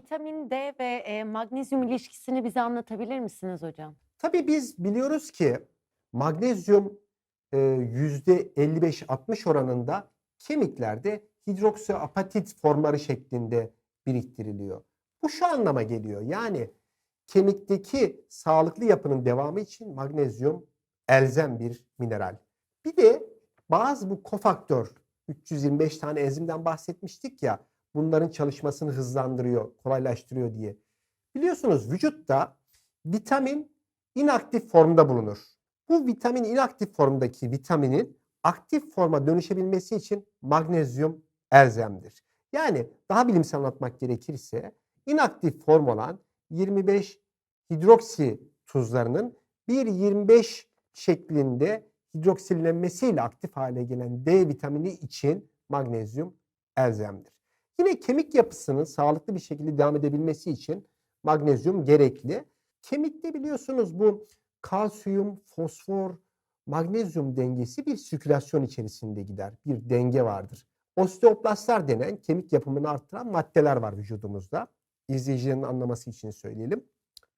vitamin D ve e, magnezyum ilişkisini bize anlatabilir misiniz hocam? Tabii biz biliyoruz ki magnezyum e, %55-60 oranında kemiklerde hidroksiapatit formları şeklinde biriktiriliyor. Bu şu anlama geliyor. Yani kemikteki sağlıklı yapının devamı için magnezyum elzem bir mineral. Bir de bazı bu kofaktör 325 tane enzimden bahsetmiştik ya bunların çalışmasını hızlandırıyor, kolaylaştırıyor diye. Biliyorsunuz vücutta vitamin inaktif formda bulunur. Bu vitamin inaktif formdaki vitaminin aktif forma dönüşebilmesi için magnezyum elzemdir. Yani daha bilimsel anlatmak gerekirse inaktif form olan 25 hidroksi tuzlarının 1.25 şeklinde hidroksilenmesiyle aktif hale gelen D vitamini için magnezyum elzemdir. Yine kemik yapısının sağlıklı bir şekilde devam edebilmesi için magnezyum gerekli. Kemikte biliyorsunuz bu kalsiyum, fosfor, magnezyum dengesi bir sirkülasyon içerisinde gider. Bir denge vardır. Osteoplastlar denen kemik yapımını arttıran maddeler var vücudumuzda. İzleyicilerin anlaması için söyleyelim.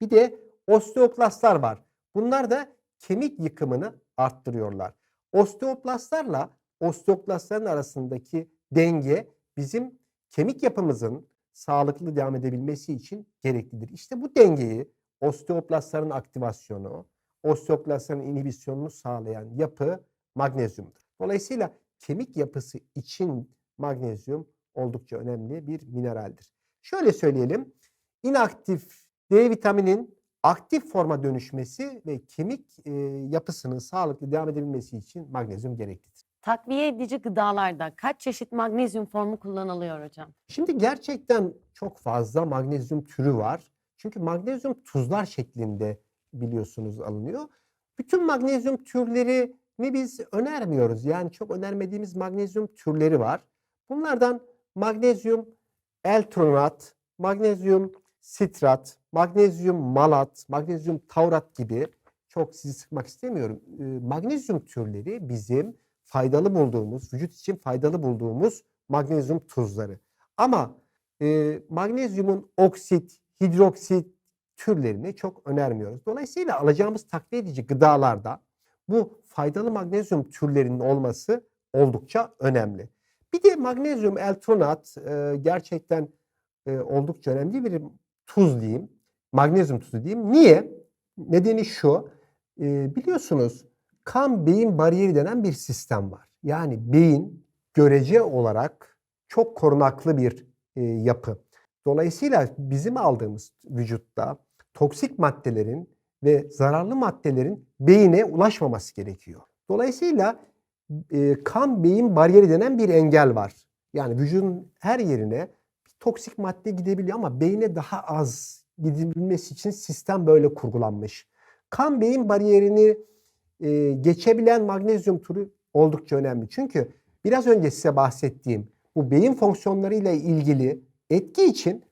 Bir de osteoplastlar var. Bunlar da kemik yıkımını arttırıyorlar. Osteoplastlarla osteoplastların arasındaki denge bizim kemik yapımızın sağlıklı devam edebilmesi için gereklidir. İşte bu dengeyi osteoplastların aktivasyonu, osteoplastların inhibisyonunu sağlayan yapı magnezyumdur. Dolayısıyla kemik yapısı için magnezyum oldukça önemli bir mineraldir. Şöyle söyleyelim. inaktif D vitaminin aktif forma dönüşmesi ve kemik e, yapısının sağlıklı devam edebilmesi için magnezyum gereklidir. Takviye edici gıdalarda kaç çeşit magnezyum formu kullanılıyor hocam? Şimdi gerçekten çok fazla magnezyum türü var. Çünkü magnezyum tuzlar şeklinde biliyorsunuz alınıyor. Bütün magnezyum türlerini biz önermiyoruz. Yani çok önermediğimiz magnezyum türleri var. Bunlardan magnezyum eltronat, magnezyum sitrat, magnezyum malat, magnezyum taurat gibi çok sizi sıkmak istemiyorum. Ee, magnezyum türleri bizim faydalı bulduğumuz, vücut için faydalı bulduğumuz magnezyum tuzları. Ama e, magnezyumun oksit, hidroksit türlerini çok önermiyoruz. Dolayısıyla alacağımız takviye edici gıdalarda bu faydalı magnezyum türlerinin olması oldukça önemli. Bir de magnezyum eltronat e, gerçekten e, oldukça önemli bir tuz diyeyim. Magnezyum tuzu diyeyim. Niye? Nedeni şu. E, biliyorsunuz kan beyin bariyeri denen bir sistem var. Yani beyin görece olarak çok korunaklı bir e, yapı. Dolayısıyla bizim aldığımız vücutta toksik maddelerin ve zararlı maddelerin beyine ulaşmaması gerekiyor. Dolayısıyla e, kan beyin bariyeri denen bir engel var. Yani vücudun her yerine toksik madde gidebiliyor ama beyne daha az gidebilmesi için sistem böyle kurgulanmış. Kan beyin bariyerini e, geçebilen magnezyum türü oldukça önemli. Çünkü biraz önce size bahsettiğim bu beyin fonksiyonlarıyla ilgili etki için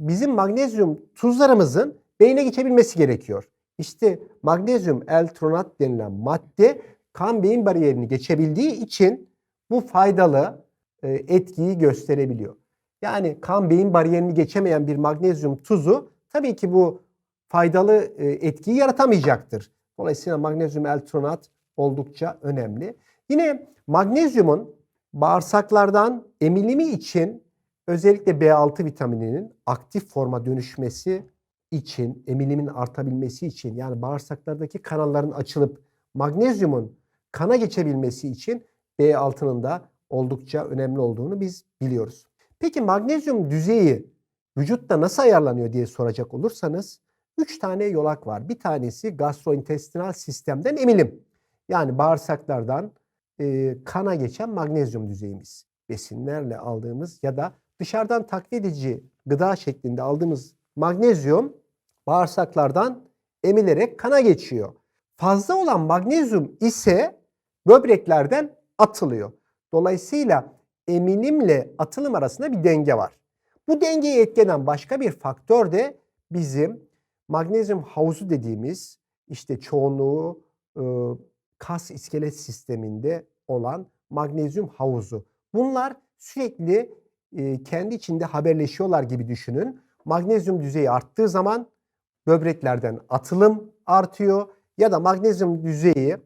bizim magnezyum tuzlarımızın beyne geçebilmesi gerekiyor. İşte magnezyum eltronat denilen madde kan beyin bariyerini geçebildiği için bu faydalı e, etkiyi gösterebiliyor. Yani kan beyin bariyerini geçemeyen bir magnezyum tuzu tabii ki bu faydalı e, etkiyi yaratamayacaktır. Dolayısıyla magnezyum eltronat oldukça önemli. Yine magnezyumun bağırsaklardan emilimi için özellikle B6 vitamininin aktif forma dönüşmesi için, emilimin artabilmesi için yani bağırsaklardaki kanalların açılıp magnezyumun kana geçebilmesi için B6'nın da oldukça önemli olduğunu biz biliyoruz. Peki magnezyum düzeyi vücutta nasıl ayarlanıyor diye soracak olursanız 3 tane yolak var. Bir tanesi gastrointestinal sistemden emilim. Yani bağırsaklardan e, kana geçen magnezyum düzeyimiz. Besinlerle aldığımız ya da dışarıdan takviye edici gıda şeklinde aldığımız magnezyum bağırsaklardan emilerek kana geçiyor. Fazla olan magnezyum ise böbreklerden atılıyor. Dolayısıyla emilimle atılım arasında bir denge var. Bu dengeyi etkeden başka bir faktör de bizim magnezyum havuzu dediğimiz işte çoğunluğu e, kas iskelet sisteminde olan magnezyum havuzu. Bunlar sürekli e, kendi içinde haberleşiyorlar gibi düşünün. magnezyum düzeyi arttığı zaman böbreklerden atılım artıyor ya da magnezyum düzeyi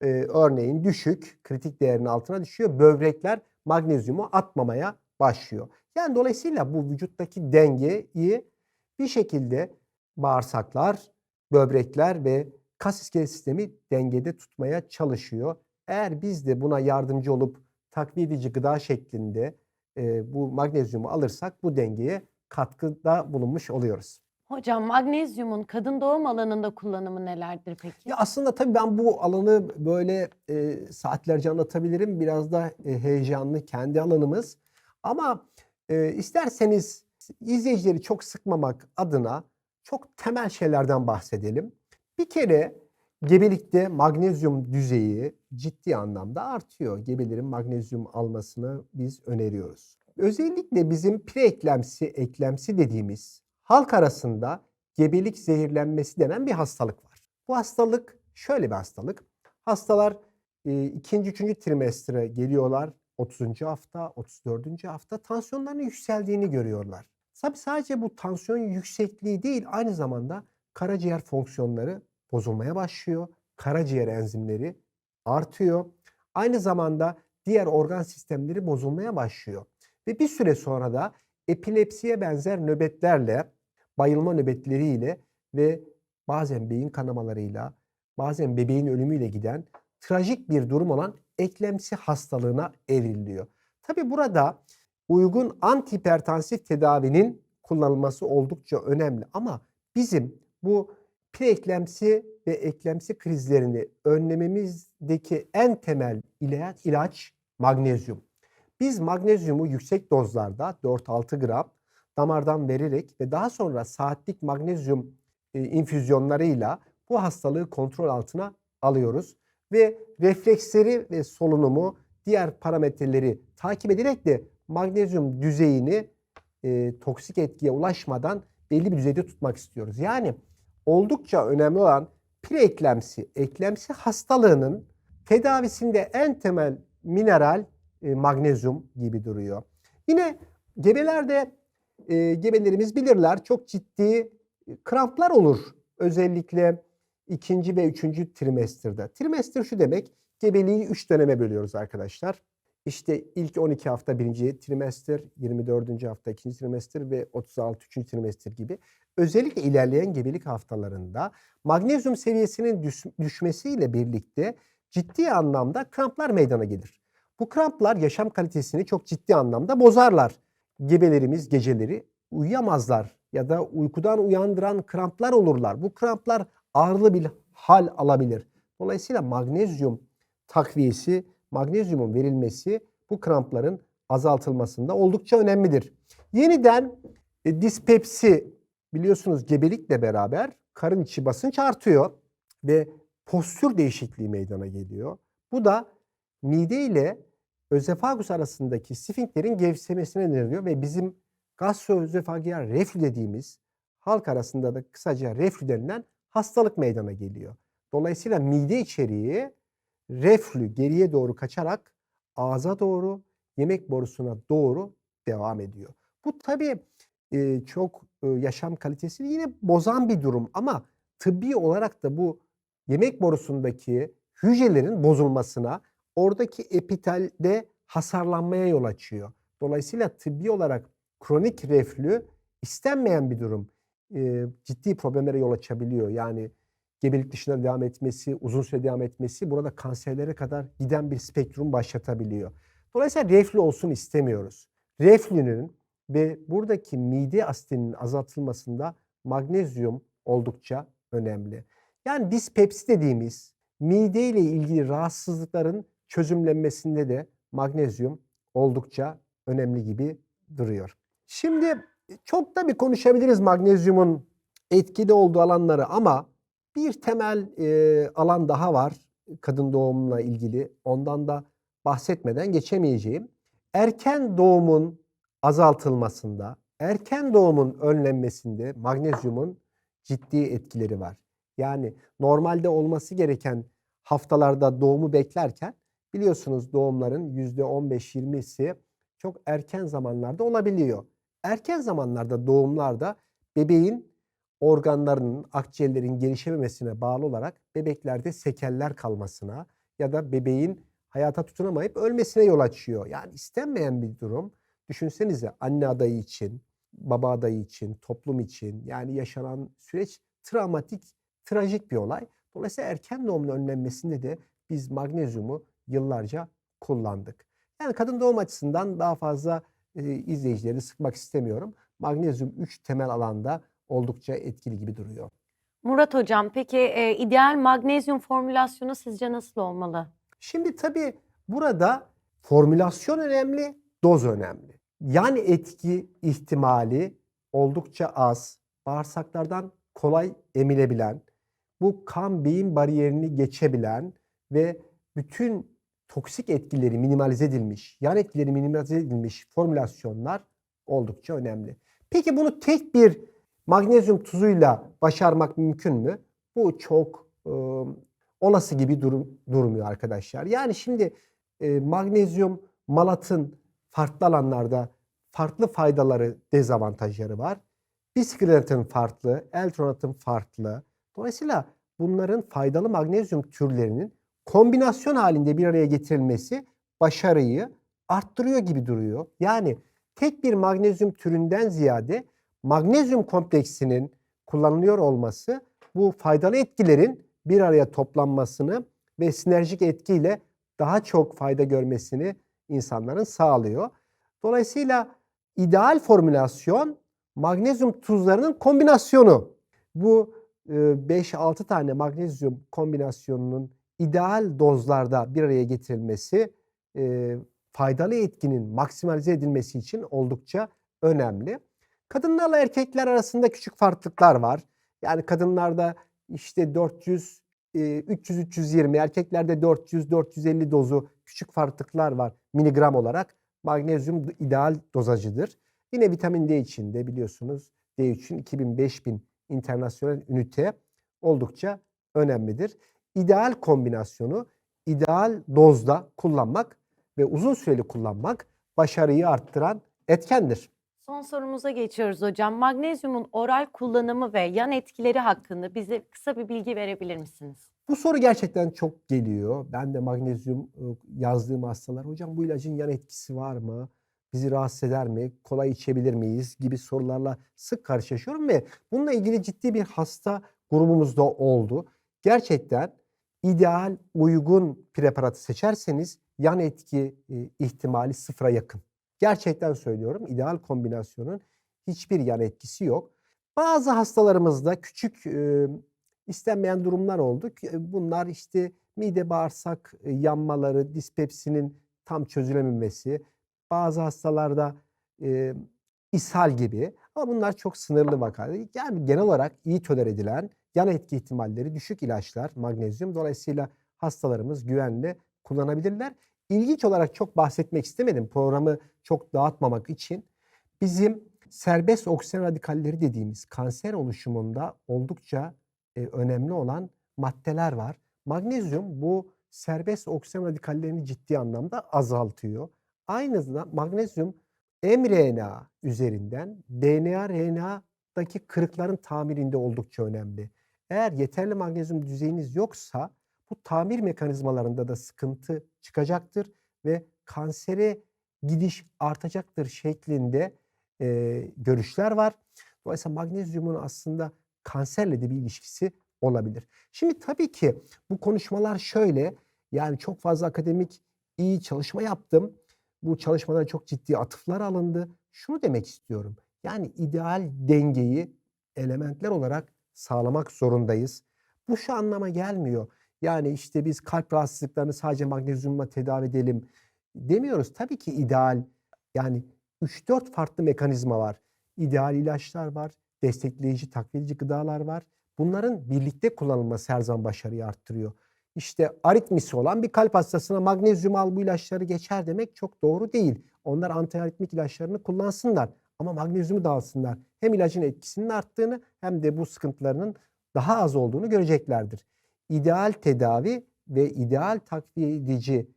e, örneğin düşük, kritik değerin altına düşüyor. Böbrekler magnezyumu atmamaya başlıyor. Yani dolayısıyla bu vücuttaki dengeyi bir şekilde bağırsaklar, böbrekler ve kas iskelet sistemi dengede tutmaya çalışıyor. Eğer biz de buna yardımcı olup takviye edici gıda şeklinde e, bu magnezyumu alırsak bu dengeye katkıda bulunmuş oluyoruz. Hocam magnezyumun kadın doğum alanında kullanımı nelerdir peki? Ya aslında tabii ben bu alanı böyle e, saatlerce anlatabilirim. Biraz da e, heyecanlı kendi alanımız. Ama e, isterseniz izleyicileri çok sıkmamak adına çok temel şeylerden bahsedelim. Bir kere gebelikte magnezyum düzeyi ciddi anlamda artıyor. Gebelerin magnezyum almasını biz öneriyoruz. Özellikle bizim preeklemsi, eklemsi dediğimiz halk arasında gebelik zehirlenmesi denen bir hastalık var. Bu hastalık şöyle bir hastalık. Hastalar e, ikinci, üçüncü trimestre geliyorlar. 30. hafta, 34. hafta tansiyonlarının yükseldiğini görüyorlar. Tabii sadece bu tansiyon yüksekliği değil aynı zamanda karaciğer fonksiyonları bozulmaya başlıyor. Karaciğer enzimleri artıyor. Aynı zamanda diğer organ sistemleri bozulmaya başlıyor. Ve bir süre sonra da epilepsiye benzer nöbetlerle, bayılma nöbetleriyle ve bazen beyin kanamalarıyla, bazen bebeğin ölümüyle giden trajik bir durum olan eklemsi hastalığına evriliyor. Tabi burada uygun antihipertansif tedavinin kullanılması oldukça önemli. Ama bizim bu preeklemsi ve eklemsi krizlerini önlememizdeki en temel ilaç, ilaç magnezyum. Biz magnezyumu yüksek dozlarda 4-6 gram damardan vererek ve daha sonra saatlik magnezyum e, infüzyonlarıyla bu hastalığı kontrol altına alıyoruz. Ve refleksleri ve solunumu diğer parametreleri takip ederek de magnezyum düzeyini e, toksik etkiye ulaşmadan belli bir düzeyde tutmak istiyoruz. Yani oldukça önemli olan preeklemsi, eklemsi hastalığının tedavisinde en temel mineral e, magnezyum gibi duruyor. Yine gebelerde e, gebelerimiz bilirler çok ciddi kramplar olur. Özellikle ikinci ve üçüncü trimesterde. Trimester şu demek, gebeliği üç döneme bölüyoruz arkadaşlar. İşte ilk 12 hafta birinci trimester, 24. hafta ikinci trimester ve 36. üçüncü trimester gibi. Özellikle ilerleyen gebelik haftalarında magnezyum seviyesinin düş, düşmesiyle birlikte ciddi anlamda kramplar meydana gelir. Bu kramplar yaşam kalitesini çok ciddi anlamda bozarlar. Gebelerimiz geceleri uyuyamazlar ya da uykudan uyandıran kramplar olurlar. Bu kramplar ağırlı bir hal alabilir. Dolayısıyla magnezyum takviyesi, magnezyumun verilmesi bu krampların azaltılmasında oldukça önemlidir. Yeniden e, dispepsi biliyorsunuz gebelikle beraber karın içi basınç artıyor ve postür değişikliği meydana geliyor. Bu da mide ile özefagus arasındaki sfinkterin gevşemesine neden oluyor ve bizim gastroözefageal reflü dediğimiz halk arasında da kısaca reflü denilen hastalık meydana geliyor. Dolayısıyla mide içeriği reflü geriye doğru kaçarak ağza doğru, yemek borusuna doğru devam ediyor. Bu tabii e, çok e, yaşam kalitesini yine bozan bir durum ama tıbbi olarak da bu yemek borusundaki hücrelerin bozulmasına, oradaki epitalde hasarlanmaya yol açıyor. Dolayısıyla tıbbi olarak kronik reflü istenmeyen bir durum. E, ciddi problemlere yol açabiliyor. Yani gebelik dışında devam etmesi, uzun süre devam etmesi burada kanserlere kadar giden bir spektrum başlatabiliyor. Dolayısıyla reflü olsun istemiyoruz. Reflünün ve buradaki mide asidinin azaltılmasında magnezyum oldukça önemli. Yani dispepsi dediğimiz mide ile ilgili rahatsızlıkların çözümlenmesinde de magnezyum oldukça önemli gibi duruyor. Şimdi çok da bir konuşabiliriz magnezyumun etkili olduğu alanları ama bir temel e, alan daha var kadın doğumla ilgili. Ondan da bahsetmeden geçemeyeceğim. Erken doğumun azaltılmasında, erken doğumun önlenmesinde magnezyumun ciddi etkileri var. Yani normalde olması gereken haftalarda doğumu beklerken biliyorsunuz doğumların %15-20'si çok erken zamanlarda olabiliyor. Erken zamanlarda doğumlarda bebeğin organlarının, akciğerlerin gelişememesine bağlı olarak bebeklerde sekeller kalmasına ya da bebeğin hayata tutunamayıp ölmesine yol açıyor. Yani istenmeyen bir durum. Düşünsenize anne adayı için, baba adayı için, toplum için yani yaşanan süreç travmatik, trajik bir olay. Dolayısıyla erken doğumun önlenmesinde de biz magnezyumu yıllarca kullandık. Yani kadın doğum açısından daha fazla e, izleyicileri sıkmak istemiyorum. Magnezyum 3 temel alanda oldukça etkili gibi duruyor. Murat Hocam peki e, ideal magnezyum formülasyonu sizce nasıl olmalı? Şimdi tabii burada formülasyon önemli, doz önemli. Yan etki ihtimali oldukça az, bağırsaklardan kolay emilebilen, bu kan beyin bariyerini geçebilen ve bütün toksik etkileri minimalize edilmiş, yan etkileri minimalize edilmiş formülasyonlar oldukça önemli. Peki bunu tek bir magnezyum tuzuyla başarmak mümkün mü? Bu çok e, olası gibi durum, durmuyor arkadaşlar. Yani şimdi e, magnezyum malatın farklı alanlarda farklı faydaları, dezavantajları var. Bisikletin farklı, eltronatın farklı. Dolayısıyla bunların faydalı magnezyum türlerinin kombinasyon halinde bir araya getirilmesi başarıyı arttırıyor gibi duruyor. Yani tek bir magnezyum türünden ziyade magnezyum kompleksinin kullanılıyor olması bu faydalı etkilerin bir araya toplanmasını ve sinerjik etkiyle daha çok fayda görmesini insanların sağlıyor. Dolayısıyla ideal formülasyon magnezyum tuzlarının kombinasyonu. Bu 5-6 tane magnezyum kombinasyonunun ideal dozlarda bir araya getirilmesi e, faydalı etkinin maksimalize edilmesi için oldukça önemli. Kadınlarla erkekler arasında küçük farklılıklar var. Yani kadınlarda işte 400 300-320 erkeklerde 400-450 dozu küçük farklılıklar var miligram olarak. Magnezyum ideal dozacıdır. Yine vitamin D için de biliyorsunuz D3'ün 2000-5000 internasyonel ünite oldukça önemlidir. İdeal kombinasyonu ideal dozda kullanmak ve uzun süreli kullanmak başarıyı arttıran etkendir. Son sorumuza geçiyoruz hocam. Magnezyumun oral kullanımı ve yan etkileri hakkında bize kısa bir bilgi verebilir misiniz? Bu soru gerçekten çok geliyor. Ben de magnezyum yazdığım hastalar, hocam bu ilacın yan etkisi var mı? Bizi rahatsız eder mi? Kolay içebilir miyiz? gibi sorularla sık karşılaşıyorum ve bununla ilgili ciddi bir hasta grubumuzda oldu. Gerçekten ideal, uygun preparatı seçerseniz yan etki ihtimali sıfıra yakın. Gerçekten söylüyorum ideal kombinasyonun hiçbir yan etkisi yok. Bazı hastalarımızda küçük e, istenmeyen durumlar oldu. Bunlar işte mide bağırsak yanmaları, dispepsinin tam çözülememesi, bazı hastalarda e, ishal gibi ama bunlar çok sınırlı vakalar. Yani genel olarak iyi töler edilen yan etki ihtimalleri düşük ilaçlar, magnezyum. Dolayısıyla hastalarımız güvenle kullanabilirler. İlginç olarak çok bahsetmek istemedim programı çok dağıtmamak için. Bizim serbest oksijen radikalleri dediğimiz kanser oluşumunda oldukça e, önemli olan maddeler var. Magnezyum bu serbest oksijen radikallerini ciddi anlamda azaltıyor. Aynı zamanda magnezyum mRNA üzerinden DNA RNA'daki kırıkların tamirinde oldukça önemli. Eğer yeterli magnezyum düzeyiniz yoksa bu tamir mekanizmalarında da sıkıntı çıkacaktır ve kansere gidiş artacaktır şeklinde e, görüşler var. Dolayısıyla magnezyumun aslında kanserle de bir ilişkisi olabilir. Şimdi tabii ki bu konuşmalar şöyle yani çok fazla akademik iyi çalışma yaptım. Bu çalışmadan çok ciddi atıflar alındı. Şunu demek istiyorum. Yani ideal dengeyi elementler olarak sağlamak zorundayız. Bu şu anlama gelmiyor. Yani işte biz kalp rahatsızlıklarını sadece magnezyumla tedavi edelim demiyoruz. Tabii ki ideal yani 3-4 farklı mekanizma var. İdeal ilaçlar var, destekleyici, takviyeci gıdalar var. Bunların birlikte kullanılması her zaman başarıyı arttırıyor. İşte aritmisi olan bir kalp hastasına magnezyum al bu ilaçları geçer demek çok doğru değil. Onlar antiaritmik ilaçlarını kullansınlar ama magnezyumu da alsınlar. Hem ilacın etkisinin arttığını hem de bu sıkıntılarının daha az olduğunu göreceklerdir. İdeal tedavi ve ideal takviye edici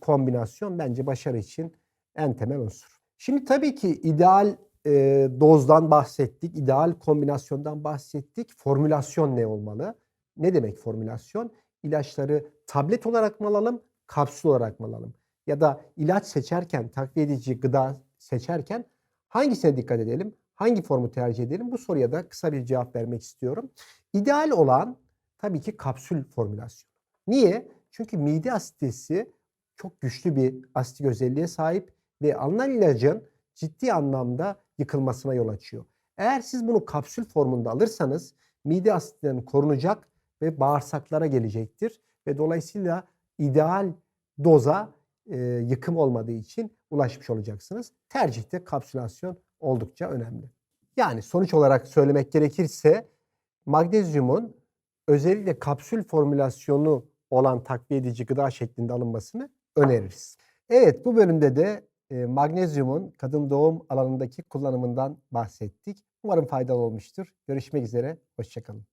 kombinasyon bence başarı için en temel unsur. Şimdi tabii ki ideal e, dozdan bahsettik, ideal kombinasyondan bahsettik. Formülasyon ne olmalı? Ne demek formülasyon? İlaçları tablet olarak mı alalım, kapsül olarak mı alalım? Ya da ilaç seçerken, takviye edici gıda seçerken hangisine dikkat edelim? Hangi formu tercih edelim? Bu soruya da kısa bir cevap vermek istiyorum. İdeal olan tabii ki kapsül formülasyonu. Niye? Çünkü mide asitesi çok güçlü bir asitik özelliğe sahip ve alınan ilacın ciddi anlamda yıkılmasına yol açıyor. Eğer siz bunu kapsül formunda alırsanız mide asitlerini korunacak ve bağırsaklara gelecektir ve dolayısıyla ideal doza e, yıkım olmadığı için ulaşmış olacaksınız. Tercihte kapsülasyon oldukça önemli. Yani sonuç olarak söylemek gerekirse magnezyumun özellikle kapsül formülasyonu olan takviye edici gıda şeklinde alınmasını öneririz. Evet bu bölümde de e, magnezyumun kadın doğum alanındaki kullanımından bahsettik. Umarım faydalı olmuştur. Görüşmek üzere, hoşçakalın.